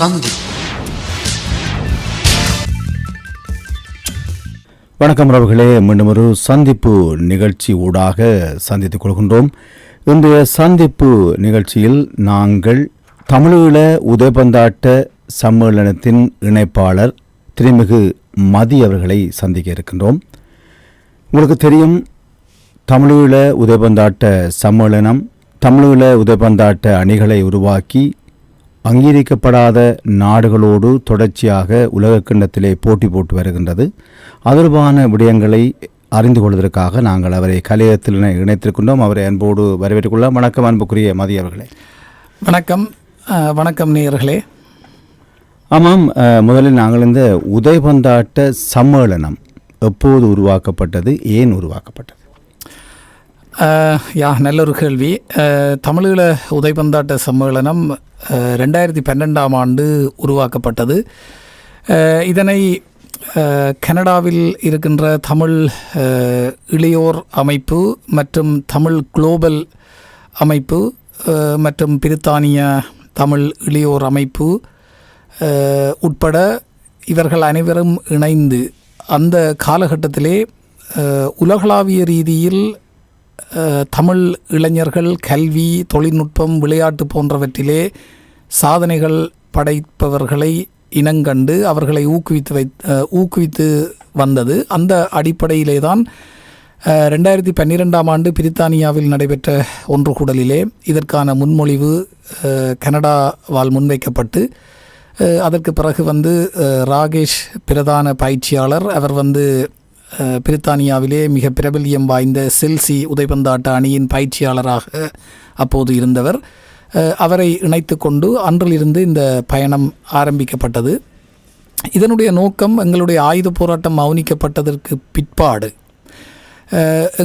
சந்தி. வணக்கம் உறவுகளே மீண்டும் ஒரு சந்திப்பு நிகழ்ச்சி ஊடாக சந்தித்துக் கொள்கின்றோம். இன்றைய சந்திப்பு நிகழ்ச்சியில் நாங்கள் தமிழீழ உதயபந்தாட்ட சம்மேளனத்தின் இணைப்பாளர் திருமிகு மதி அவர்களை சந்திக்க இருக்கின்றோம். உங்களுக்கு தெரியும் தமிழீழ உதயபந்தாட்ட சம்மேளனம் தமிழீழ உதயபந்தாட்ட அணிகளை உருவாக்கி அங்கீகரிக்கப்படாத நாடுகளோடு தொடர்ச்சியாக உலக கிண்ணத்திலே போட்டி போட்டு வருகின்றது. அதற்கான விடயங்களை அறிந்து கொள்வதற்காக நாங்கள் அவரை கலையத்தில் இணை- இணைத்திருக்கின்றோம். அவரை அன்போடு வரவேற்றுக் வணக்கம் அன்புக்குரிய மதி அவர்களே. வணக்கம். வணக்கம் நேயர்களே. ஆமாம் முதலில் நாங்கள் இந்த உதயபந்தாட்ட சம்மேளனம் எப்போது உருவாக்கப்பட்டது ஏன் உருவாக்கப்பட்டது? யா நல்ல ஒரு கேள்வி தமிழீழ உதைபந்தாட்ட சம்மேளனம் ரெண்டாயிரத்தி பன்னெண்டாம் ஆண்டு உருவாக்கப்பட்டது. இதனை கனடாவில் இருக்கின்ற தமிழ் இளையோர் அமைப்பு மற்றும் தமிழ் குளோபல் அமைப்பு மற்றும் பிரித்தானிய தமிழ் இளையோர் அமைப்பு உட்பட இவர்கள் அனைவரும் இணைந்து அந்த காலகட்டத்திலே உலகளாவிய ரீதியில் தமிழ் இளைஞர்கள் கல்வி தொழில்நுட்பம் விளையாட்டு போன்றவற்றிலே சாதனைகள் படைப்பவர்களை இனங்கண்டு அவர்களை ஊக்குவித்து வை ஊக்குவித்து வந்தது. அந்த அடிப்படையிலே தான் ரெண்டாயிரத்தி பன்னிரெண்டாம் ஆண்டு பிரித்தானியாவில் நடைபெற்ற ஒன்று கூடலிலே இதற்கான முன்மொழிவு கனடாவால் முன்வைக்கப்பட்டு அதற்கு பிறகு வந்து ராகேஷ் பிரதான பயிற்சியாளர். அவர் வந்து பிரித்தானியாவிலே மிக பிரபல்யம் வாய்ந்த செல்சி உதைபந்தாட்ட அணியின் பயிற்சியாளராக அப்போது இருந்தவர். அவரை இணைத்து கொண்டு அன்றிலிருந்து இந்த பயணம் ஆரம்பிக்கப்பட்டது. இதனுடைய நோக்கம் எங்களுடைய ஆயுத போராட்டம் மௌனிக்கப்பட்டதற்கு பிற்பாடு.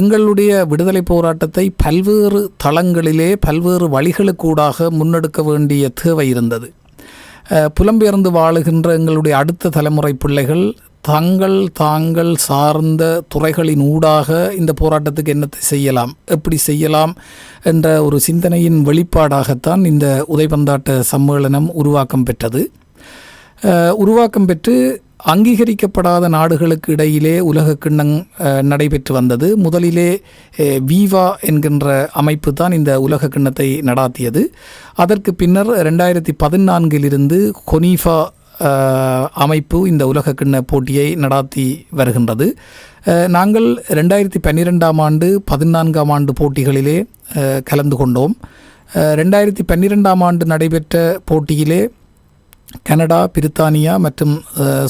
எங்களுடைய விடுதலை போராட்டத்தை பல்வேறு தளங்களிலே பல்வேறு வழிகளுக்கூடாக முன்னெடுக்க வேண்டிய தேவை இருந்தது. புலம்பெயர்ந்து வாழுகின்ற எங்களுடைய அடுத்த தலைமுறை பிள்ளைகள் தங்கள் தாங்கள் சார்ந்த துறைகளின் ஊடாக இந்த போராட்டத்துக்கு என்னத்தை செய்யலாம் எப்படி செய்யலாம் என்ற ஒரு சிந்தனையின் வெளிப்பாடாகத்தான் இந்த உதைபந்தாட்ட சம்மேளனம் உருவாக்கம் பெற்றது. உருவாக்கம் பெற்று அங்கீகரிக்கப்படாத நாடுகளுக்கு இடையிலே உலக கிண்ணம் நடைபெற்று வந்தது. முதலிலே வீவா என்கின்ற அமைப்பு தான் இந்த உலக கிண்ணத்தை நடாத்தியது. அதற்கு பின்னர் ரெண்டாயிரத்தி பதினான்கிலிருந்து கொனீஃபா அமைப்பு இந்த உலக கிண்ண போட்டியை நடாத்தி வருகின்றது. நாங்கள் ரெண்டாயிரத்தி பன்னிரெண்டாம் ஆண்டு பதினான்காம் ஆண்டு போட்டிகளிலே கலந்து கொண்டோம். ரெண்டாயிரத்தி பன்னிரெண்டாம் ஆண்டு நடைபெற்ற போட்டியிலே கனடா பிரித்தானியா மற்றும்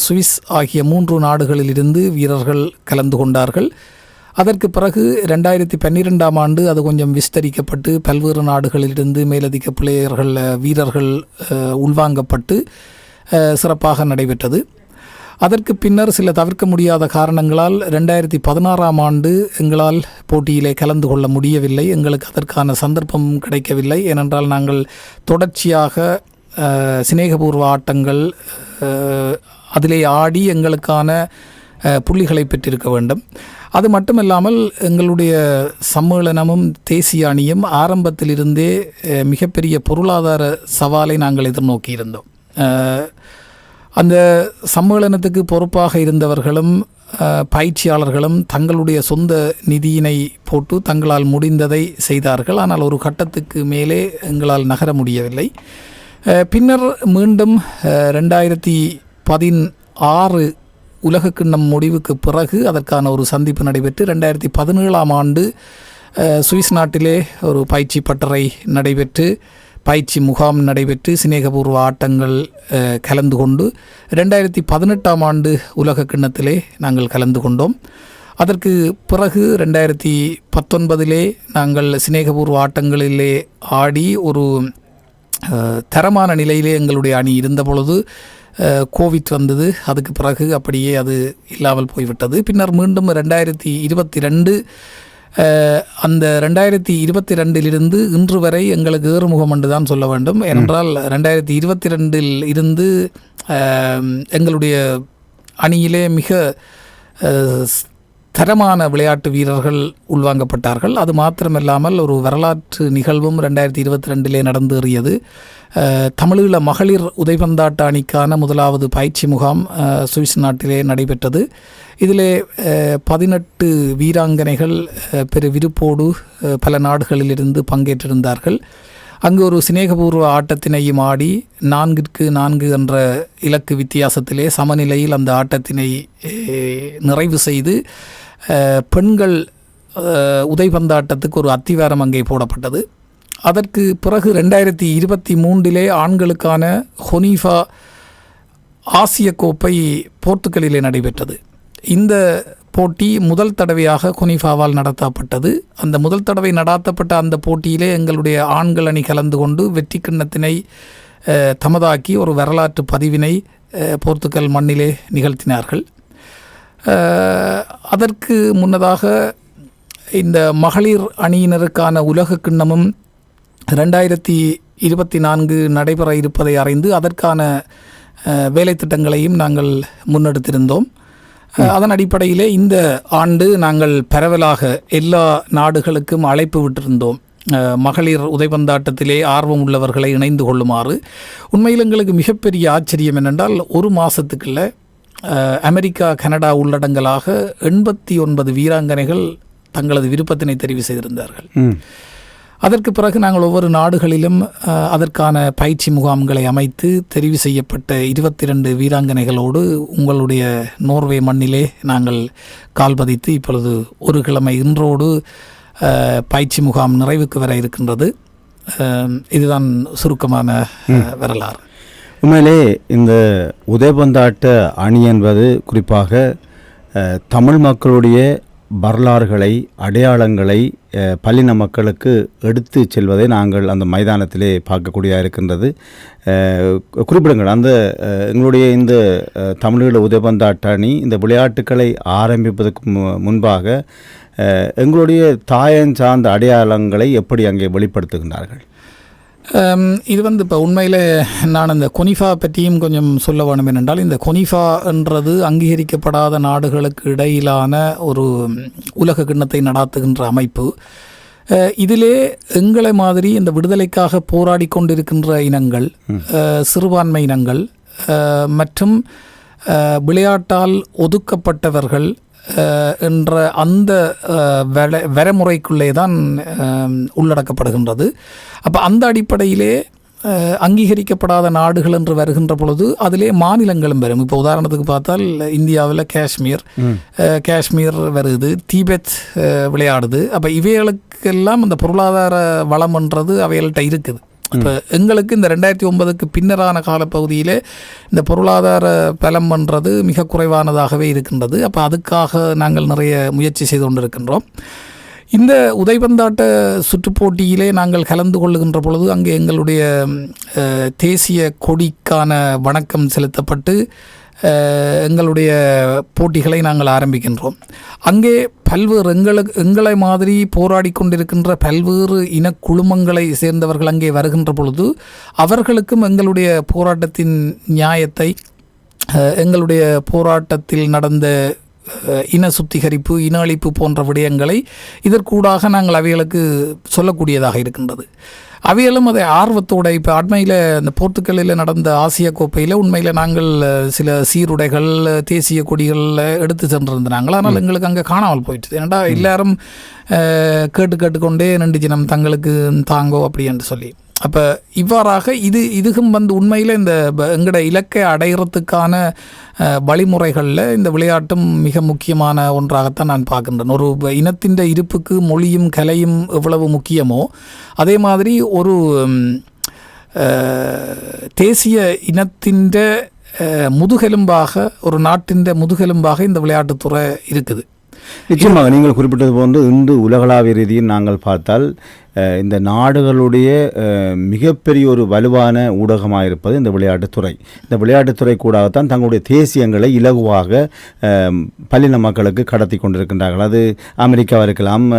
சுவிஸ் ஆகிய மூன்று நாடுகளிலிருந்து வீரர்கள் கலந்து கொண்டார்கள். அதற்கு பிறகு ரெண்டாயிரத்தி பன்னிரெண்டாம் ஆண்டு அது கொஞ்சம் விஸ்தரிக்கப்பட்டு பல்வேறு நாடுகளிலிருந்து மேலதிக பிளேயர்கள் வீரர்கள் உள்வாங்கப்பட்டு சிறப்பாக நடைபெற்றது. அதற்கு பின்னர் சில தவிர்க்க முடியாத காரணங்களால் ரெண்டாயிரத்தி பதினாறாம் ஆண்டு எங்களால் போட்டியிலே கலந்து கொள்ள முடியவில்லை. எங்களுக்கு அதற்கான சந்தர்ப்பம் கிடைக்கவில்லை. ஏனென்றால் நாங்கள் தொடர்ச்சியாக சிநேகபூர்வ ஆட்டங்கள் அதிலே ஆடி எங்களுக்கான புள்ளிகளை பெற்றிருக்க வேண்டும். அது மட்டுமல்லாமல் எங்களுடைய சம்மேளனமும் தேசிய அணியும் ஆரம்பத்திலிருந்தே மிகப்பெரிய பொருளாதார சவாலை நாங்கள் எதிர்நோக்கியிருந்தோம். அந்த சம்மேளனத்துக்கு பொறுப்பாக இருந்தவர்களும் பயிற்சியாளர்களும் தங்களுடைய சொந்த நிதியினை போட்டு தங்களால் முடிந்ததை செய்தார்கள். ஆனால் ஒரு கட்டத்துக்கு மேலே எங்களால் நகர முடியவில்லை. பின்னர் மீண்டும் ரெண்டாயிரத்தி பதினாறு உலக கிண்ணம் முடிவுக்கு பிறகு அதற்கான ஒரு சந்திப்பு நடைபெற்று ரெண்டாயிரத்தி பதினேழாம் ஆண்டு சுவிஸ் நாட்டிலே ஒரு பயிற்சி பட்டறை நடைபெற்று பயிற்சி முகாம் நடைபெற்று சிநேகபூர்வ ஆட்டங்கள் கலந்து கொண்டு ரெண்டாயிரத்தி பதினெட்டாம் ஆண்டு உலக கிண்ணத்திலே நாங்கள் கலந்து கொண்டோம். அதற்கு பிறகு ரெண்டாயிரத்தி பத்தொன்பதிலே நாங்கள் சிநேகபூர்வ ஆட்டங்களிலே ஆடி ஒரு தரமான நிலையிலே எங்களுடைய அணி இருந்த பொழுது கோவிட் வந்தது. அதுக்கு பிறகு அப்படியே அது இல்லாமல் போய்விட்டது. பின்னர் மீண்டும் ரெண்டாயிரத்தி இருபத்தி ரெண்டு அந்த ரெண்டாயிரத்தி இருபத்தி ரெண்டிலிருந்து இன்று வரை எங்களுக்கு ஏறுமுகம் என்று தான் சொல்ல வேண்டும். ஏனென்றால் ரெண்டாயிரத்தி இருபத்தி ரெண்டில் இருந்து எங்களுடைய அணியிலே மிக தரமான விளையாட்டு வீரர்கள் உள்வாங்கப்பட்டார்கள். அது மாத்திரமல்லாமல் ஒரு வரலாற்று நிகழ்வும் ரெண்டாயிரத்தி இருபத்தி ரெண்டிலே நடந்தேறியது. தமிழீழ மகளிர் உதைபந்தாட்ட அணிக்கான முதலாவது பயிற்சி முகாம் சுவிஸ் நாட்டிலே நடைபெற்றது. இதிலே பதினெட்டு வீராங்கனைகள் பெரு விருப்போடு பல நாடுகளிலிருந்து பங்கேற்றிருந்தார்கள். அங்கு ஒரு சிநேகபூர்வ ஆட்டத்தினையும் ஆடி நான்கிற்கு நான்கு என்ற இலக்கு வித்தியாசத்திலே சமநிலையில் அந்த ஆட்டத்தினை நிறைவு செய்து பெண்கள் உதைபந்தாட்டத்துக்கு ஒரு அத்திவாரம் அங்கே போடப்பட்டது. அதற்கு பிறகு ரெண்டாயிரத்தி இருபத்தி மூன்றிலே ஆண்களுக்கான ஹொனீஃபா ஆசிய கோப்பை போர்த்துகலிலே நடைபெற்றது. இந்த போட்டி முதல் தடவையாக ஹொனிஃபாவால் நடத்தப்பட்டது. அந்த முதல் தடவை நடாத்தப்பட்ட அந்த போட்டியிலே எங்களுடைய ஆண்கள் அணி கலந்து கொண்டு வெற்றி கிண்ணத்தினை தமதாக்கி ஒரு வரலாற்று பதிவினை போர்த்துக்கல் மண்ணிலே நிகழ்த்தினார்கள். அதற்கு முன்னதாக இந்த மகளிர் அணியினருக்கான உலக கிண்ணமும் ரெண்டாயிரத்தி இருபத்தி நான்கு நடைபெற இருப்பதை அறிந்து அதற்கான வேலைத்திட்டங்களையும் நாங்கள் முன்னெடுத்திருந்தோம். அதன் அடிப்படையிலே இந்த ஆண்டு நாங்கள் பரவலாக எல்லா நாடுகளுக்கும் அழைப்பு விட்டிருந்தோம். மகளிர் உதைபந்தாட்டத்திலே ஆர்வம் உள்ளவர்களை இணைந்து கொள்ளுமாறு. உண்மையில் எங்களுக்கு மிகப்பெரிய ஆச்சரியம் என்னென்றால் ஒரு மாதத்துக்குள்ள அமெரிக்கா கனடா உள்ளடங்கலாக எண்பத்தி ஒன்பது வீராங்கனைகள் தங்களது விருப்பத்தினை தெரிவு செய்திருந்தார்கள். அதற்கு பிறகு நாங்கள் ஒவ்வொரு நாடுகளிலும் அதற்கான பயிற்சி முகாம்களை அமைத்து தெரிவு செய்யப்பட்ட இருபத்தி ரெண்டு வீராங்கனைகளோடு உங்களுடைய நோர்வே மண்ணிலே நாங்கள் கால் பதித்து இப்பொழுது ஒரு கிழமை இன்றோடு பயிற்சி முகாம் நிறைவுக்கு வர இருக்கின்றது. இதுதான் சுருக்கமான வரலாறு. உண்மையிலே இந்த உதயபந்தாட்ட அணி என்பது குறிப்பாக தமிழ் மக்களுடைய வரலாறுகளை அடையாளங்களை பள்ளின பல்லின மக்களுக்கு எடுத்து செல்வதை நாங்கள் அந்த மைதானத்திலே பார்க்கக்கூடியதாக இருக்கின்றது. குறிப்பிடுங்கள் அந்த எங்களுடைய இந்த தமிழீழ உதயபந்தாட்ட அணி இந்த விளையாட்டுக்களை ஆரம்பிப்பதற்கு மு- முன்பாக எங்களுடைய தாயன் சார்ந்த அடையாளங்களை எப்படி அங்கே வெளிப்படுத்துகின்றார்கள்? இது வந்து இப்போ உண்மையில் நான் இந்த கொனிஃபா பற்றியும் கொஞ்சம் சொல்ல வேணும் என்னென்றால் இந்த கொனிஃபா என்றது அங்கீகரிக்கப்படாத நாடுகளுக்கு இடையிலான ஒரு உலக கிண்ணத்தை நடாத்துகின்ற அமைப்பு. இதிலே எங்களை மாதிரி இந்த விடுதலைக்காக போராடி கொண்டிருக்கின்ற இனங்கள் சிறுபான்மை இனங்கள் மற்றும் விளையாட்டால் ஒதுக்கப்பட்டவர்கள் என்ற அந்த வர வரைமுறைக்குள்ளே தான் உள்ளடக்கப்படுகின்றது. அப்போ அந்த அடிப்படையிலே அங்கீகரிக்கப்படாத நாடுகள் என்று வருகின்ற பொழுது அதிலே மாநிலங்களும் வரும். இப்போ உதாரணத்துக்கு பார்த்தால் இந்தியாவில் காஷ்மீர் காஷ்மீர் வருது தீபெத் விளையாடுது. அப்போ இவைகளுக்கெல்லாம் அந்த பொருளாதார வளம்ன்றது அவைகள்கிட்ட இருக்குது. இப்போ எங்களுக்கு இந்த ரெண்டாயிரத்தி ஒன்பதுக்கு பின்னரான காலப்பகுதியிலே இந்த பொருளாதார பலம் பண்ணுறது மிக குறைவானதாகவே இருக்கின்றது. அப்போ அதுக்காக நாங்கள் நிறைய முயற்சி செய்து கொண்டிருக்கின்றோம். இந்த உதைபந்தாட்ட சுற்றுப் போட்டியிலே நாங்கள் கலந்து கொள்ளுகின்ற பொழுது அங்கே எங்களுடைய தேசிய கொடிக்கான வணக்கம் செலுத்தப்பட்டு எங்களுடைய போட்டிகளை நாங்கள் ஆரம்பிக்கின்றோம். அங்கே பல்வேறு எங்களுக்கு எங்களை மாதிரி போராடி கொண்டிருக்கின்ற பல்வேறு இனக்குழுமங்களை சேர்ந்தவர்கள் அங்கே வருகின்ற பொழுது அவர்களுக்கும் எங்களுடைய போராட்டத்தின் நியாயத்தை எங்களுடைய போராட்டத்தில் நடந்த இன சுத்திகரிப்பு இன அழிப்பு போன்ற விடயங்களை இதற்கூடாக நாங்கள் அவைகளுக்கு சொல்லக்கூடியதாக இருக்கின்றது. அவைகளும் அதை ஆர்வத்தோட இப்போ அண்மையில் இந்த போர்த்துக்கலில் நடந்த ஆசிய கோப்பையில் உண்மையில் நாங்கள் சில சீருடைகள் தேசிய கொடிகள் எடுத்து சென்றிருந்தாங்க. ஆனால் எங்களுக்கு அங்கே காணாமல் போயிடுது ஏன்னா எல்லாரும் கேட்டு கேட்டுக்கொண்டே நின்று ஜனம் தங்களுக்கு தாங்கோ அப்படி என்று சொல்லி. அப்போ இவ்வாறாக இது இதுக்கும் வந்து உண்மையில் இந்த எங்களோட இலக்கை அடையிறதுக்கான வழிமுறைகளில் இந்த விளையாட்டும் மிக முக்கியமான ஒன்றாகத்தான் நான் பார்க்கின்றேன். ஒரு இனத்தின் இருப்புக்கு மொழியும் கலையும் எவ்வளவு முக்கியமோ அதே மாதிரி ஒரு தேசிய இனத்தின் முதுகெலும்பாக ஒரு நாட்டின் முதுகெலும்பாக இந்த விளையாட்டுத்துறை இருக்குது. நிச்சயமாக நீங்கள் குறிப்பிட்டது போன்று இன்று உலகளாவிய ரீதியில் நாங்கள் பார்த்தால் இந்த நாடுகளுடைய மிகப்பெரிய ஒரு வலுவான ஊடகமாக இருப்பது இந்த விளையாட்டுத்துறை. இந்த விளையாட்டுத்துறை கூடாகத்தான் தங்களுடைய தேசியங்களை இலகுவாக பள்ளின பல்லின மக்களுக்கு கடத்தி கொண்டிருக்கின்றார்கள். அது அமெரிக்காவாக இருக்கலாம்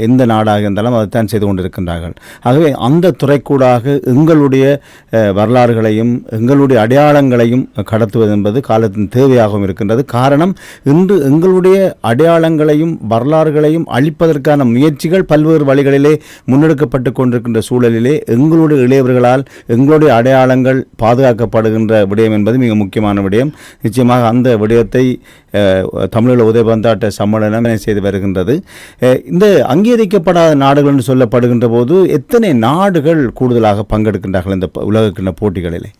எந்த- நாடாக இருந்தாலும் அதைத்தான் செய்து கொண்டிருக்கின்றார்கள். ஆகவே அந்த துறைக்கூடாக எங்களுடைய வரலாறுகளையும் எங்களுடைய அடையாளங்களையும் கடத்துவது என்பது காலத்தின் தேவையாகவும் இருக்கின்றது. காரணம் இன்று எங்களுடைய அடையாளங்களையும் வரலாறுகளையும் அழிப்பதற்கான முயற்சிகள் பல்வேறு வழிகளிலே முன்னெடுக்கப்பட்டு கொண்டிருக்கின்ற சூழலிலே எங்களுடைய இளையவர்களால் எங்களுடைய அடையாளங்கள் பாதுகாக்கப்படுகின்ற விடயம் என்பது மிக முக்கியமான விடயம். நிச்சயமாக அந்த விடயத்தை அஹ், தமிழீழ உதயபந்தாட்ட சம்மேளனம் செய்து வருகின்றது. இந்த அங்கீகரிக்கப்படாத நாடுகள் என்று சொல்லப்படுகின்ற போது எத்தனை நாடுகள் கூடுதலாக பங்கெடுக்கின்றார்கள் இந்த ப- போட்டிகளிலே?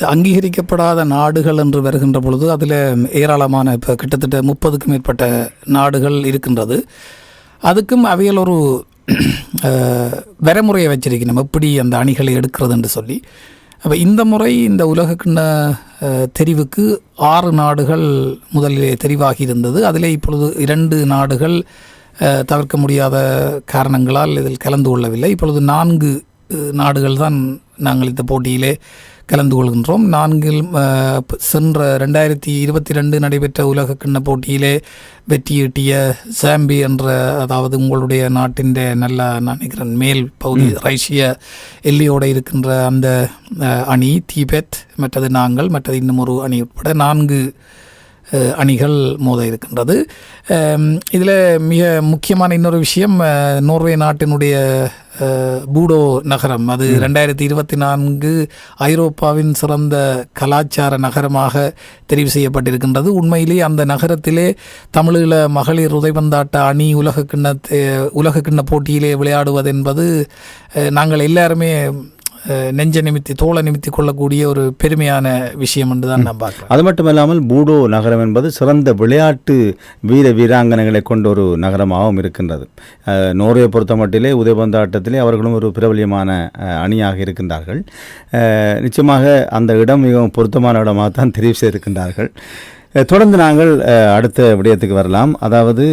அங்கீகரிக்கப்படாத நாடுகள் என்று வருகின்ற பொழுது அதில் ஏராளமான இப்போ கிட்டத்தட்ட முப்பதுக்கும் மேற்பட்ட நாடுகள் இருக்கின்றது. அதுக்கும் அவையில் ஒரு வரைமுறையை வச்சிருக்கணும். எப்படி அந்த அணிகளை எடுக்கிறதுன்னு சொல்லி. அப்போ இந்த முறை இந்த உலக கிண்ண தெரிவுக்கு ஆறு நாடுகள் முதலிலே தெரிவாகி இருந்தது. அதிலே இப்பொழுது இரண்டு நாடுகள் தவிர்க்க முடியாத காரணங்களால் இதில் கலந்து கொள்ளவில்லை. இப்பொழுது நான்கு நாடுகள் தான் நாங்கள் இந்த போட்டியிலே கலந்து கொள்கின்றோம். நான்கில் சென்ற ரெண்டாயிரத்தி இருபத்தி ரெண்டு நடைபெற்ற உலக கிண்ண போட்டியிலே வெற்றியீட்டிய சாம்பி என்ற அதாவது உங்களுடைய நாட்டின் நல்ல நான் நினைக்கிறேன் மேல் பகுதி ரஷ்ய எல்லையோடு இருக்கின்ற அந்த அணி தீபெத் மற்றது நாங்கள் மற்றது இன்னும் ஒரு அணி உட்பட நான்கு அணிகள் மோத இருக்கின்றது. இதில் மிக முக்கியமான இன்னொரு விஷயம் நோர்வே நாட்டினுடைய பூடோ நகரம். அது ரெண்டாயிரத்தி இருபத்தி நான்கு ஐரோப்பாவின் சிறந்த கலாச்சார நகரமாக தெரிவு செய்யப்பட்டிருக்கின்றது. உண்மையிலே அந்த நகரத்திலே தமிழீழ மகளிர் உதைபந்தாட்ட அணி உலக கிண்ண உலக கிண்ண போட்டியிலே விளையாடுவது என்பது நாங்கள் எல்லாருமே நெஞ்ச நிமித்தி தோள நிமித்தி கொள்ளக்கூடிய ஒரு பெருமையான விஷயம் என்று தான் நான் பார்க்கிறேன். அது மட்டுமல்லாமல் பூடோ நகரம் என்பது சிறந்த விளையாட்டு வீர வீராங்கனைகளை கொண்ட ஒரு நகரமாகவும் இருக்கின்றது. நோர்வே பொறுத்த மட்டிலே உதயபந்தாட்டத்திலே அவர்களும் ஒரு பிரபல்யமான அணியாக இருக்கின்றார்கள். நிச்சயமாக அந்த இடம் மிகவும் பொருத்தமான இடமாக தான் தெரிவு செய்திருக்கின்றார்கள். தொடர்ந்து நாங்கள் அடுத்த விடயத்துக்கு வரலாம். அதாவது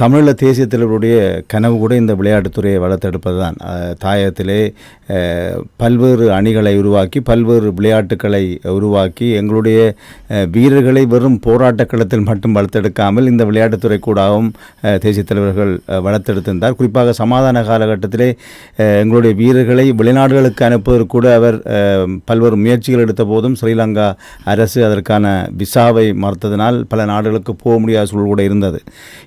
தமிழீழ தேசிய தலைவருடைய கனவு கூட இந்த விளையாட்டுத்துறையை வளர்த்தெடுப்பது தான் தாயத்திலே பல்வேறு அணிகளை உருவாக்கி பல்வேறு விளையாட்டுக்களை உருவாக்கி எங்களுடைய வீரர்களை வெறும் போராட்ட களத்தில் மட்டும் வளர்த்தெடுக்காமல் இந்த விளையாட்டுத்துறை கூடவும் தேசிய தலைவர்கள் வளர்த்தெடுத்திருந்தார். குறிப்பாக சமாதான காலகட்டத்திலே எங்களுடைய வீரர்களை வெளிநாடுகளுக்கு அனுப்புவதற்கு கூட அவர் பல்வேறு முயற்சிகள் எடுத்த போதும் ஸ்ரீலங்கா அரசு அதற்கான விசாவை மறுத்ததினால் பல நாடுகளுக்கு போக முடியாத சூழல் கூட இருந்தது.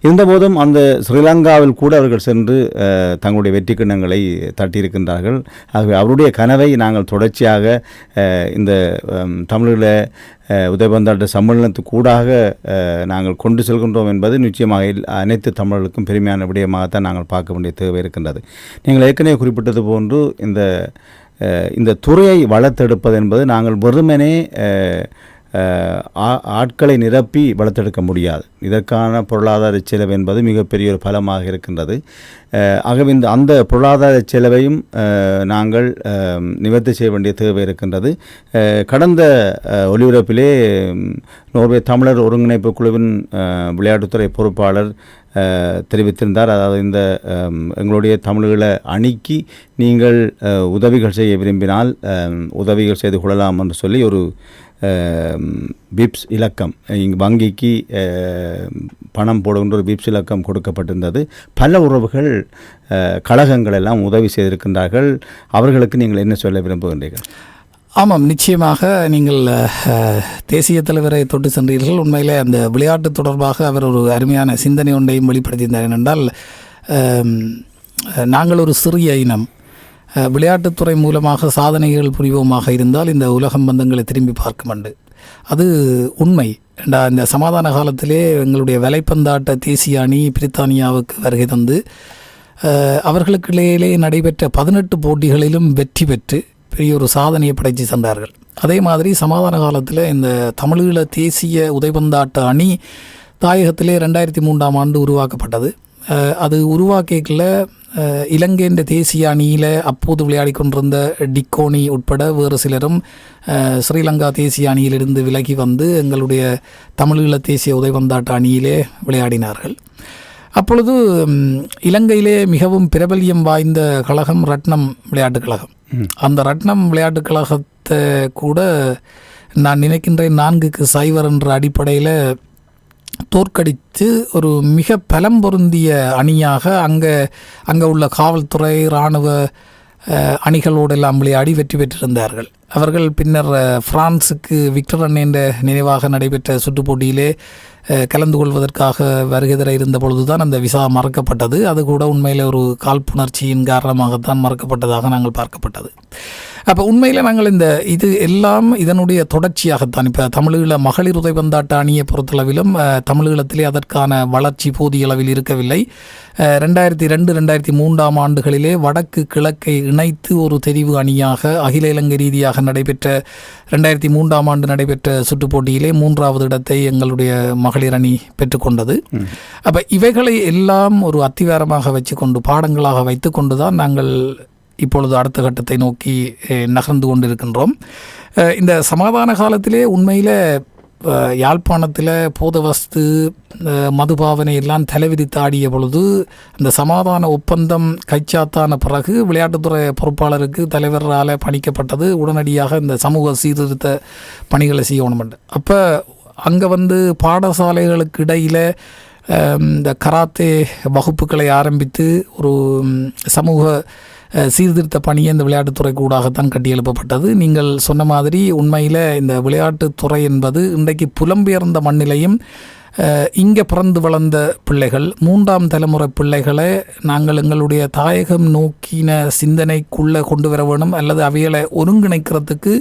இருந்தபோதும் அந்த ஸ்ரீலங்காவில் கூட அவர்கள் சென்று தங்களுடைய வெற்றி கிண்ணங்களை தட்டியிருக்கின்றார்கள். ஆகவே அவருடைய கனவை நாங்கள் தொடர்ச்சியாக இந்த தமிழில் உதயபந்தாட்ட சம்மேளனத்துக்கு கூடாக நாங்கள் கொண்டு செல்கின்றோம் என்பது நிச்சயமாக அனைத்து தமிழர்களுக்கும் பெருமையான விடயமாகத்தான் நாங்கள் பார்க்க வேண்டிய தேவை இருக்கின்றது. நீங்கள் ஏற்கனவே குறிப்பிட்டது போன்று இந்த இந்த துறையை வளர்த்தெடுப்பது என்பது நாங்கள் வெறுமனே ஆட்களை நிரப்பி வளர்த்தெடுக்க முடியாது. இதற்கான பொருளாதார செலவு என்பது மிகப்பெரிய ஒரு பலமாக இருக்கின்றது. ஆகவே இந்த அந்த பொருளாதார செலவையும் நாங்கள் நிவர்த்தி செய்ய வேண்டிய தேவை இருக்கின்றது. கடந்த ஒலிபரப்பிலே நோர்வே தமிழர் ஒருங்கிணைப்பு குழுவின் விளையாட்டுத்துறை பொறுப்பாளர் தெரிவித்திருந்தார். அதாவது இந்த எங்களுடைய தமிழீழ அணிக்கு நீங்கள் உதவிகள் செய்ய விரும்பினால் உதவிகள் செய்து கொள்ளலாம் என்று சொல்லி ஒரு பிப்ஸ் இலக்கம். இங்கு வங்கிக்கு பணம் போடுகின்ற ஒரு பிப்ஸ் இலக்கம் கொடுக்கப்பட்டிருந்தது. பல உறவுகள் கழகங்கள் எல்லாம் உதவி செய்திருக்கின்றார்கள். அவர்களுக்கு நீங்கள் என்ன சொல்ல விரும்புகின்றீர்கள்? ஆமாம் நிச்சயமாக நீங்கள் தேசிய தலைவரை தொட்டு சென்றீர்கள். உண்மையிலே அந்த விளையாட்டு தொடர்பாக அவர் ஒரு அருமையான சிந்தனை ஒன்றையும் வெளிப்படுத்தியிருந்தார். ஏனென்றால் நாங்கள் ஒரு சிறிய இனம். விளையாட்டுத்துறை மூலமாக சாதனைகள் புரிவோமாக இருந்தால் இந்த உலகம் பந்தங்களை திரும்பி பார்க்கும் அண்டு அது உண்மை. ஏண்டா இந்த சமாதான காலத்திலே எங்களுடைய வலைப்பந்தாட்ட தேசிய அணி பிரித்தானியாவுக்கு வருகை தந்து அவர்களுக்கிடையிலே நடைபெற்ற பதினெட்டு போட்டிகளிலும் வெற்றி பெற்று பெரிய ஒரு சாதனையை படைத்து சென்றார்கள் அதே மாதிரி சமாதான காலத்தில் இந்த தமிழீழ தேசிய உதைபந்தாட்ட அணி தாயகத்திலே ரெண்டாயிரத்தி மூன்றாம் ஆண்டு உருவாக்கப்பட்டது. அது உருவாக்கிக்கல இலங்கையின் தேசிய அணியில் அப்போது விளையாடி கொண்டிருந்த டிக்கோனி உட்பட வேறு சிலரும் ஸ்ரீலங்கா தேசிய அணியிலிருந்து விலகி வந்து எங்களுடைய தமிழீழ தேசிய உதைபந்தாட்ட அணியிலே விளையாடினார்கள். அப்பொழுது இலங்கையிலே மிகவும் பிரபல்யம் வாய்ந்த கழகம் ரட்னம் விளையாட்டுக் கழகம். அந்த ரட்னம் விளையாட்டுக் கழகத்தை கூட நான் நினைக்கின்றேன் நான்குக்கு சைவர் என்ற அடிப்படையில் தோற்கடித்து ஒரு மிக பலம் பொருந்திய அணியாக அங்கே அங்கே உள்ள காவல்துறை இராணுவ அணிகளோடு எல்லாம் விளையாடி வெற்றி பெற்றிருந்தார்கள். அவர்கள் பின்னர் பிரான்ஸுக்கு பிரான்சுக்கு விக்டர் அண்ணேண்ட நினைவாக நடைபெற்ற சுற்றுப்போட்டியிலே கலந்து கொள்வதற்காக வருகை தர இருந்த பொழுதுதான் அந்த விசா மறக்கப்பட்டது. அது கூட உண்மையில் ஒரு காழ்ப்புணர்ச்சியின் காரணமாகத்தான் மறக்கப்பட்டதாக நாங்கள் பார்க்கப்பட்டது. அப்போ உண்மையில் நாங்கள் இந்த இது எல்லாம் இதனுடைய தொடர்ச்சியாகத்தான். இப்போ தமிழீழ மகளிர் உதைபந்தாட்ட அணியை பொறுத்தளவிலும் தமிழீழத்திலே அதற்கான வளர்ச்சி போதிய அளவில் இருக்கவில்லை. ரெண்டாயிரத்தி ரெண்டு ரெண்டாயிரத்தி மூன்றாம் ஆண்டுகளிலே வடக்கு கிழக்கை இணைத்து ஒரு தெரிவு அணியாக அகில இலங்கை ரீதியாக நடைபெற்ற ரெண்டாயிரத்தி மூன்றாம் ஆண்டு நடைபெற்ற சுற்றுப் போட்டியிலே மூன்றாவது இடத்தை எங்களுடைய மகளிர் அணி பெற்றுக்கொண்டது. அப்போ இவைகளை எல்லாம் ஒரு அத்திவாரமாக வச்சுக்கொண்டு பாடங்களாக வைத்துக்கொண்டு தான் நாங்கள் இப்பொழுது அடுத்த கட்டத்தை நோக்கி நகர்ந்து கொண்டிருக்கின்றோம். இந்த சமாதான காலத்திலே உண்மையில் யாழ்ப்பாணத்தில் போதவஸ்து அஹ், மதுபாவனை எல்லாம் தலைவிதித்தாடிய பொழுது அந்த சமாதான ஒப்பந்தம் கைச்சாத்தான பிறகு விளையாட்டுத்துறை பொறுப்பாளருக்கு தலைவரால் பணிக்கப்பட்டது. உடனடியாக இந்த சமூக சீர்திருத்த பணிகளை செய்யணும் அப்போ அங்கே வந்து பாடசாலைகளுக்கு இடையில் இந்த கராத்தே வகுப்புகளை ஆரம்பித்து ஒரு சமூக சீர்திருத்த பணியை இந்த விளையாட்டுத்துறை கூடாகத்தான் கட்டியெழுப்பப்பட்டது. நீங்கள் சொன்ன மாதிரி உண்மையில் இந்த விளையாட்டுத்துறை என்பது இன்றைக்கு புலம்பெயர்ந்த மண்ணிலையும் இங்கே பிறந்து வளர்ந்த பிள்ளைகள் மூன்றாம் தலைமுறை பிள்ளைகளை நாங்கள் எங்களுடைய தாயகம் நோக்கின சிந்தனைக்குள்ளே கொண்டு வர வேணும். அல்லது அவைகளை ஒருங்கிணைக்கிறதுக்கு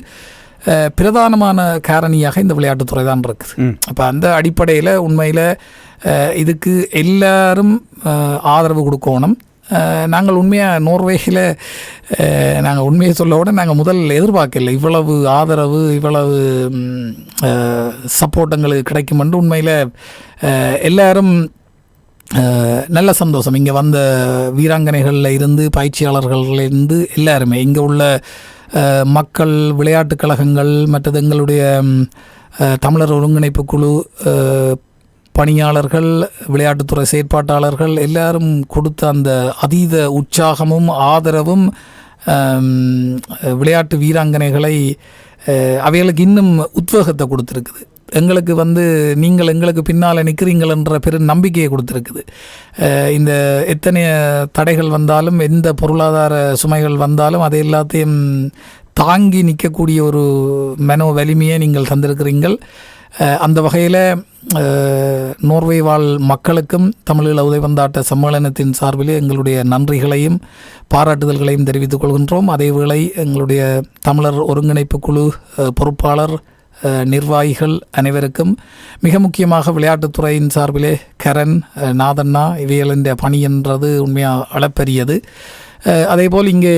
பிரதானமான காரணியாக இந்த விளையாட்டுத்துறை தான் இருக்குது. அப்போ அந்த அடிப்படையில் உண்மையில் இதுக்கு எல்லாரும் ஆதரவு கொடுக்கணும். நாங்கள் உண்மையாக நோர்வேயில் நாங்கள் உண்மையை சொல்ல விட நாங்கள் முதல் எதிர்பார்க்கல இவ்வளவு ஆதரவு இவ்வளவு சப்போர்ட் எங்களுக்கு கிடைக்கும் என்று உண்மையில் எல்லாரும் நல்ல சந்தோஷம். இங்கே வந்த வீராங்கனைகளில் இருந்து பயிற்சியாளர்கள்ல இருந்து எல்லாருமே இங்கே உள்ள மக்கள் விளையாட்டுக் கழகங்கள் மற்றது எங்களுடைய தமிழர் ஒருங்கிணைப்பு குழு பணியாளர்கள் விளையாட்டுத்துறை செயற்பாட்டாளர்கள் எல்லாரும் கொடுத்த அந்த அதீத உற்சாகமும் ஆதரவும் விளையாட்டு வீராங்கனைகளை அவைகளுக்கு இன்னும் உத்வேகத்தை கொடுத்துருக்குது. எங்களுக்கு வந்து நீங்கள் எங்களுக்கு பின்னால் நிற்கிறீங்களன்ற பெரு நம்பிக்கையை கொடுத்துருக்குது. இந்த எத்தனை தடைகள் வந்தாலும் எந்த பொருளாதார சுமைகள் வந்தாலும் அதை எல்லாத்தையும் தாங்கி நிற்கக்கூடிய ஒரு மனோ வலிமையை நீங்கள் தந்திருக்கிறீங்கள். அந்த வகையில் நோர்வே வாழ் மக்களுக்கும் தமிழீழ உதயவந்தாட்ட சம்மேளனத்தின் சார்பில் எங்களுடைய நன்றிகளையும் பாராட்டுதல்களையும் தெரிவித்துக் கொள்கின்றோம். அதேவேளை எங்களுடைய தமிழர் ஒருங்கிணைப்பு குழு பொறுப்பாளர் நிர்வாகிகள் அனைவருக்கும் மிக முக்கியமாக விளையாட்டுத்துறையின் சார்பிலே கரண் நாதண்ணா இவைகளின் பணி என்றது உண்மையாக அளப்பரியது. அதேபோல் இங்கே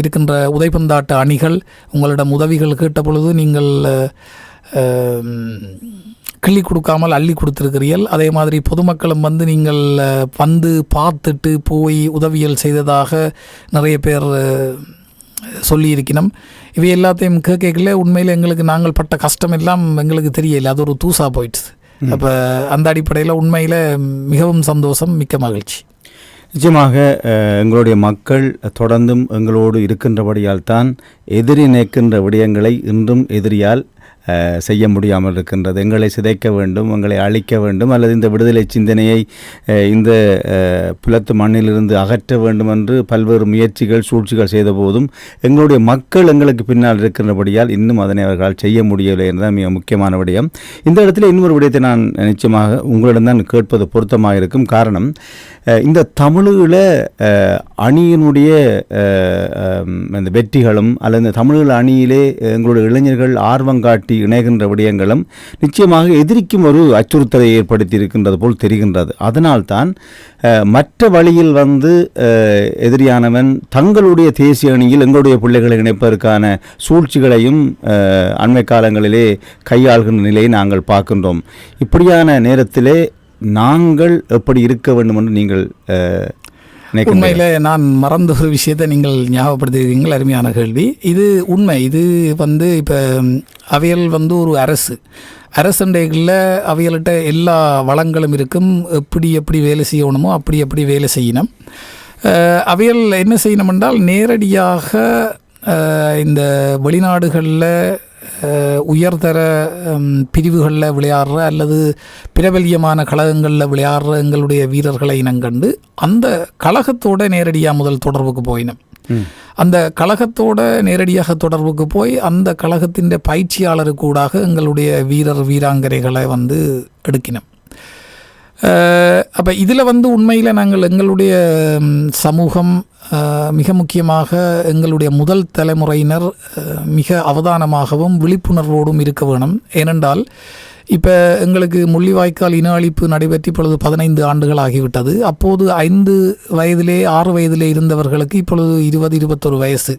இருக்கின்ற உதைப்பந்தாட்ட அணிகள் உங்களிடம் உதவிகள் கேட்ட பொழுது நீங்கள் கிள்ளி கொடுக்காமல் அள்ளி கொடுத்துருக்கிறீர்கள். அதே மாதிரி பொதுமக்களும் வந்து நீங்கள் வந்து பார்த்துட்டு போய் உதவியல் செய்ததாக நிறைய பேர் சொல்லியிருக்கணும் இவை எல்லாத்தையும் கேட்கல. உண்மையில் எங்களுக்கு நாங்கள் பட்ட கஷ்டம் எல்லாம் எங்களுக்கு தெரியல. அது ஒரு தூசா போயிடுச்சு. அப்போ அந்த அடிப்படையில் உண்மையில் மிகவும் சந்தோஷம் மிக்க மகிழ்ச்சி. நிச்சயமாக எங்களுடைய மக்கள் தொடர்ந்தும் எங்களோடு இருக்கின்றபடியால் தான் எதிரி நிற்கின்ற விடயங்களை இன்றும் எதிரியால் செய்ய முடியாமல் இருக்கின்றது. எங்களை சிதைக்க வேண்டும் எங்களை அழிக்க வேண்டும் அல்லது இந்த விடுதலை சிந்தனையை இந்த புலத்து மண்ணிலிருந்து அகற்ற வேண்டும் என்று பல்வேறு முயற்சிகள் சூழ்ச்சிகள் செய்த போதும் எங்களுடைய மக்கள் எங்களுக்கு பின்னால் இருக்கின்றபடியால் இன்னும் அதனை அவர்களால் செய்ய முடியவில்லை என்றால் மிக முக்கியமான விடயம். இந்த இடத்துல இன்னொரு விடயத்தை நான் நிச்சயமாக உங்களிடம் தான் கேட்பது பொருத்தமாக இருக்கும் காரணம் இந்த தமிழில் அணியினுடைய இந்த வெற்றிகளும் அல்லது இந்த தமிழ் அணியிலே எங்களுடைய இளைஞர்கள் ஆர்வம் காட்டி இணைகின்ற விடயங்களும் நிச்சயமாக எதிரிக்கும் ஒரு அச்சுறுத்தலை ஏற்படுத்தி இருக்கின்றது போல் தெரிகின்றது. அதனால்தான் மற்ற வழியில் வந்து எதிரியானவன் தங்களுடைய தேசிய அணியில் எங்களுடைய பிள்ளைகளை இணைப்பதற்கான சூழ்ச்சிகளையும் அண்மை காலங்களிலே கையாள்கின்ற நிலையை நாங்கள் பார்க்கின்றோம். இப்படியான நேரத்திலே நாங்கள் எப்படி இருக்க வேண்டும் என்று நீங்கள் உண்மையில நான் மறந்த ஒரு விஷயத்தை நீங்கள் ஞாபகப்படுத்தியிருக்கீங்கள் அருமையான கேள்வி. இது உண்மை. இது வந்து இப்போ அவையல் வந்து ஒரு அரசு. அரசண்டைகளில் அவையல்கிட்ட எல்லா வளங்களும் இருக்கும். எப்படி எப்படி வேலை செய்யணுமோ அப்படி எப்படி வேலை செய்யணும். அவையல் என்ன செய்யணும் என்றால் நேரடியாக இந்த வெளிநாடுகளில் உயர்தர பிரிவுகளில் விளையாடுற அல்லது பிரபல்யமான கழகங்களில் விளையாடுற எங்களுடைய வீரர்களை இனங்கண்டு அந்த கழகத்தோட நேரடியாக முதல் தொடர்புக்கு போயினோம். அந்த கழகத்தோட நேரடியாக தொடர்புக்கு போய் அந்த கழகத்தின் பயிற்சியாளருக்கு கூடாக எங்களுடைய வீரர் வீராங்கனைகளை வந்து எடுக்கினோம். அப்போ இதில் வந்து உண்மையில் நாங்கள் எங்களுடைய சமூகம் மிக முக்கியமாக எங்களுடைய முதல் தலைமுறையினர் மிக அவதானமாகவும் விழிப்புணர்வோடும் இருக்க வேணும். ஏனென்றால் இப்போ எங்களுக்கு முள்ளிவாய்க்கால் இன அழிப்பு நடைபெற்று இப்பொழுது பதினைந்து ஆண்டுகள் ஆகிவிட்டது. அப்போது ஐந்து வயதிலே ஆறு வயதிலே இருந்தவர்களுக்கு இப்பொழுது இருபது இருபத்தொரு வயசு.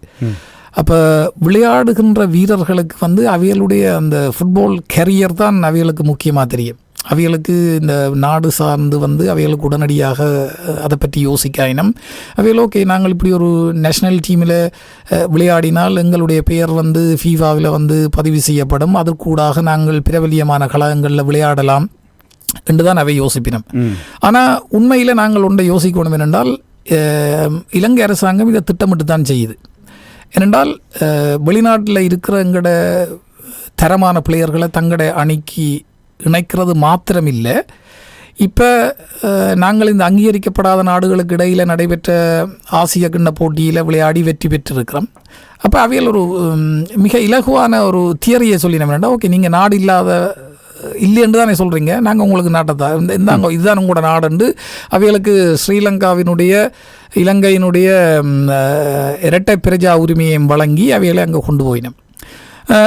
அப்போ விளையாடுகின்ற வீரர்களுக்கு வந்து அவைகளுடைய அந்த ஃபுட்பால் கெரியர் தான் அவைகளுக்கு முக்கியமாக தெரியும். அவைகளுக்கு இந்த நாடு சார்ந்து வந்து அவைகளுக்கு உடனடியாக அதை பற்றி யோசிக்காயினம். அவைகள் ஓகே நாங்கள் இப்படி ஒரு நேஷனல் டீமில் விளையாடினால் எங்களுடைய பெயர் வந்து ஃபீஃபாவில் வந்து பதிவு செய்யப்படும். அதற்கூடாக நாங்கள் பிரபல்யமான கழகங்களில் விளையாடலாம் என்று தான் அவை யோசிப்பினம். ஆனால் உண்மையில் நாங்கள் ஒன்றை யோசிக்கணும் என்னென்றால் இலங்கை அரசாங்கம் இதை திட்டமிட்டு தான் செய்யுது ஏனென்றால் வெளிநாட்டில் இருக்கிற எங்களோட தரமான பிளேயர்களை தங்களோட அணிக்கு இணைக்கிறது மாத்திரமில்லை. இப்போ நாங்கள் இந்த அங்கீகரிக்கப்படாத நாடுகளுக்கு இடையில் நடைபெற்ற ஆசிய கிண்ண போட்டியில் விளையாடி வெற்றி பெற்றிருக்கிறோம். அப்போ அவையில் ஒரு மிக இலகுவான ஒரு தியரியை சொல்லி நம்ம வேண்டாம் ஓகே நீங்கள் நாடு இல்லாத இல்லைன்னு தானே சொல்கிறீங்க நாங்கள் உங்களுக்கு நாட்டை தான் இந்த இந்தாங்க இதுதான் உங்களோட நாடுண்டு அவைகளுக்கு ஸ்ரீலங்காவினுடைய இலங்கையினுடைய இரட்டை பிரஜா உரிமையையும் வழங்கி அவைகளை அங்கே கொண்டு போயினோம்.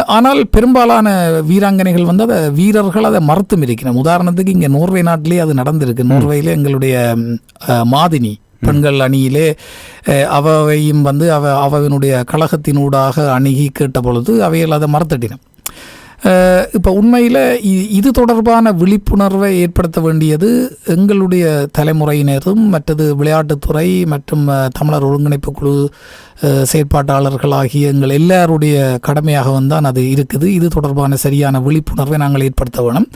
ஆனால் பெரும்பாலான வீராங்கனைகள் வந்து அதை வீரர்கள் அதை மறுத்தும் இருக்கணும் உதாரணத்துக்கு இங்கே நோர்வே நாட்டிலே அது நடந்திருக்கு. நோர்வேயில் எங்களுடைய மாதினி பெண்கள் அணியிலே அஹ், அவவையும் வந்து அவ அவனுடைய கழகத்தினூடாக அணுகி கேட்ட பொழுது அவைகள் அதை மறுத்தட்டினம் இப்போ உண்மையில் இது தொடர்பான விழிப்புணர்வை ஏற்படுத்த வேண்டியது எங்களுடைய தலைமுறையினரும் மற்றது விளையாட்டுத்துறை மற்றும் தமிழர் ஒருங்கிணைப்பு குழு செயற்பாட்டாளர்களாகிய எங்கள் எல்லாருடைய கடமையாகவும் தான் அது இருக்குது. இது தொடர்பான சரியான விழிப்புணர்வை நாங்கள் ஏற்படுத்த வேணும்.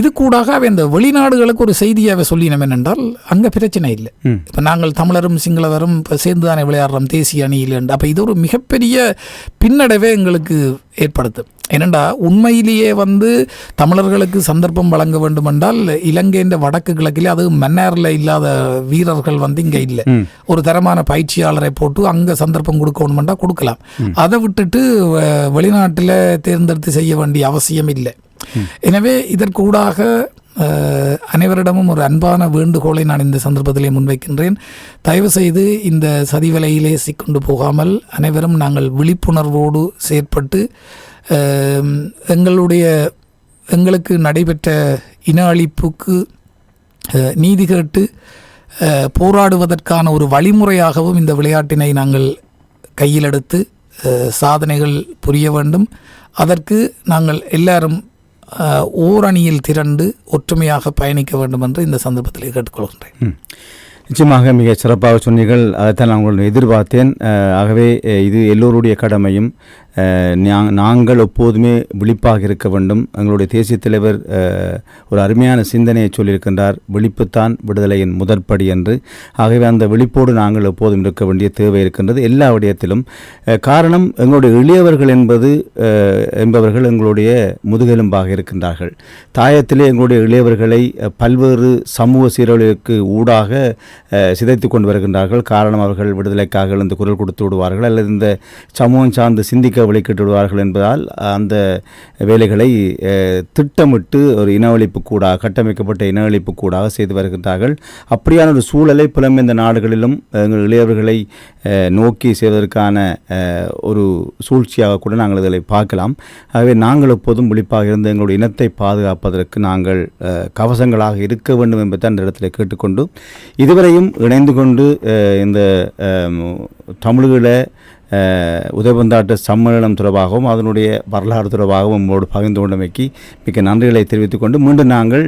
இது கூடாக அவை இந்த வெளிநாடுகளுக்கு ஒரு செய்தியாவை சொல்லினோம் என்னென்றால் அங்கே பிரச்சனை இல்லை. இப்போ நாங்கள் தமிழரும் சிங்களவரும் இப்போ சேர்ந்து தானே விளையாடுறோம் தேசிய அணியில் அப்போ இது ஒரு மிகப்பெரிய பின்னடைவே எங்களுக்கு ஏற்படுத்தும். ஏனெண்டா உண்மையிலேயே வந்து தமிழர்களுக்கு சந்தர்ப்பம் வழங்க வேண்டுமென்றால் இலங்கையின் வடக்கு கிழக்கிலே அது மன்னாரில் இல்லாத வீரர்கள் வந்து இங்கே இல்லை. ஒரு தரமான பயிற்சியாளரை போட்டு அங்கே சந்தர்ப்பம் கொடுக்கணுமெண்டா கொடுக்கலாம். அதை விட்டுட்டு வெளிநாட்டில் தேர்ந்தெடுத்து செய்ய வேண்டிய அவசியம் இல்லை. எனவே இதற்கூடாக அனைவரிடமும் ஒரு அன்பான வேண்டுகோளை நான் இந்த சந்தர்ப்பத்திலே முன்வைக்கின்றேன். தயவு செய்து இந்த சதிவலையிலே சிக்கொண்டு போகாமல் அனைவரும் நாங்கள் விழிப்புணர்வோடு செயற்பட்டு எங்களுடைய எங்களுக்கு நடைபெற்ற இன அழிப்புக்கு நீதி கேட்டு போராடுவதற்கான ஒரு வழிமுறையாகவும் இந்த விளையாட்டினை நாங்கள் கையில் எடுத்து சாதனைகள் புரிய வேண்டும். அதற்கு நாங்கள் எல்லாரும் ஓரணியில் திரண்டு ஒற்றுமையாக பயணிக்க வேண்டும் என்று இந்த சந்தர்ப்பத்தில் கேட்டுக்கொள்கின்றேன். நிச்சயமாக மிக சிறப்பாக சொன்னீர்கள். அதைத்தான் நான் உங்களுடன் எதிர்பார்த்தேன். ஆகவே இது எல்லோருடைய கடமையும். நாங்கள் எப்போதுமே விழிப்பாக இருக்க வேண்டும். எங்களுடைய தேசிய தலைவர் ஒரு அருமையான சிந்தனையை சொல்லியிருக்கின்றார். விழிப்புத்தான் விடுதலையின் முதற்படி என்று. ஆகவே அந்த விழிப்போடு நாங்கள் எப்போதும் இருக்க வேண்டிய தேவை இருக்கின்றது. எல்லா விடயத்திலும் காரணம் எங்களுடைய இளையவர்கள் என்பது என்பவர்கள் எங்களுடைய முதுகெலும்பாக இருக்கின்றார்கள். தாயத்திலே எங்களுடைய இளையவர்களை பல்வேறு சமூக சீரழிவுக்கு ஊடாக சிதைத்து கொண்டு வருகின்றார்கள். காரணம் அவர்கள் விடுதலைக்காக இந்த குரல் கொடுத்து விடுவார்கள். அல்லது இந்த சமூகம் சார்ந்து சிந்திக்க வெளிக்கிட்டு விடுவார்கள் என்பதால் அந்த வேலைகளை திட்டமிட்டு ஒரு இனவழிப்பு கூடாக கட்டமைக்கப்பட்ட இனவழிப்பு கூடாக செய்து வருகின்றார்கள். அப்படியான ஒரு சூழலை புலமைந்த நாடுகளிலும் எங்கள் இளையவர்களை நோக்கி செய்வதற்கான ஒரு சூழ்ச்சியாக கூட நாங்கள் இதில் பார்க்கலாம். ஆகவே நாங்கள் எப்போதும் விழிப்பாக இருந்து எங்களுடைய இனத்தை பாதுகாப்பதற்கு நாங்கள் கவசங்களாக இருக்க வேண்டும் என்பதை அந்த இடத்துல கேட்டுக்கொண்டு இதுவரையும் இணைந்து கொண்டு இந்த அஹ், தமிழீழ உதயபந்தாட்டு சம்மேளனம் தொடர்பாகவும் அதனுடைய வரலாறு தொடர்பாகவும் உங்களோடு பகிர்ந்து கொண்டமைக்கு மிக்க நன்றிகளை தெரிவித்துக் கொண்டு மீண்டும் நாங்கள்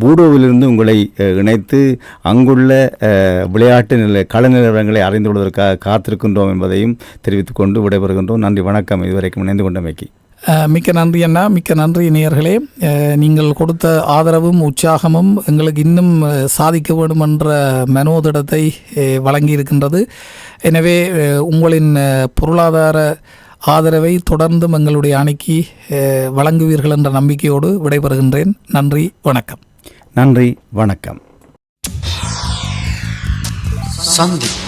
பூடோவிலிருந்து உங்களை இணைத்து அங்குள்ள விளையாட்டு நிலை கள நிலவரங்களை அறிந்து கொள்வதற்காக காத்திருக்கின்றோம் என்பதையும் தெரிவித்துக்கொண்டு விடைபெறுகின்றோம். நன்றி வணக்கம். இதுவரைக்கும் இணைந்து கொண்டமைக்கு. மிக்க நன்றி அண்ணா மிக்க நன்றி நேயர்களே. நீங்கள் கொடுத்த ஆதரவும் உற்சாகமும் எங்களுக்கு இன்னும் சாதிக்க வேண்டும் என்ற மனோதிடத்தை வழங்கியிருக்கின்றது. எனவே உங்களின் பொருளாதார ஆதரவை தொடர்ந்தும் எங்களுடைய அணிக்கு வழங்குவீர்கள் என்ற நம்பிக்கையோடு விடைபெறுகின்றேன். நன்றி வணக்கம். நன்றி வணக்கம். சந்திப்பு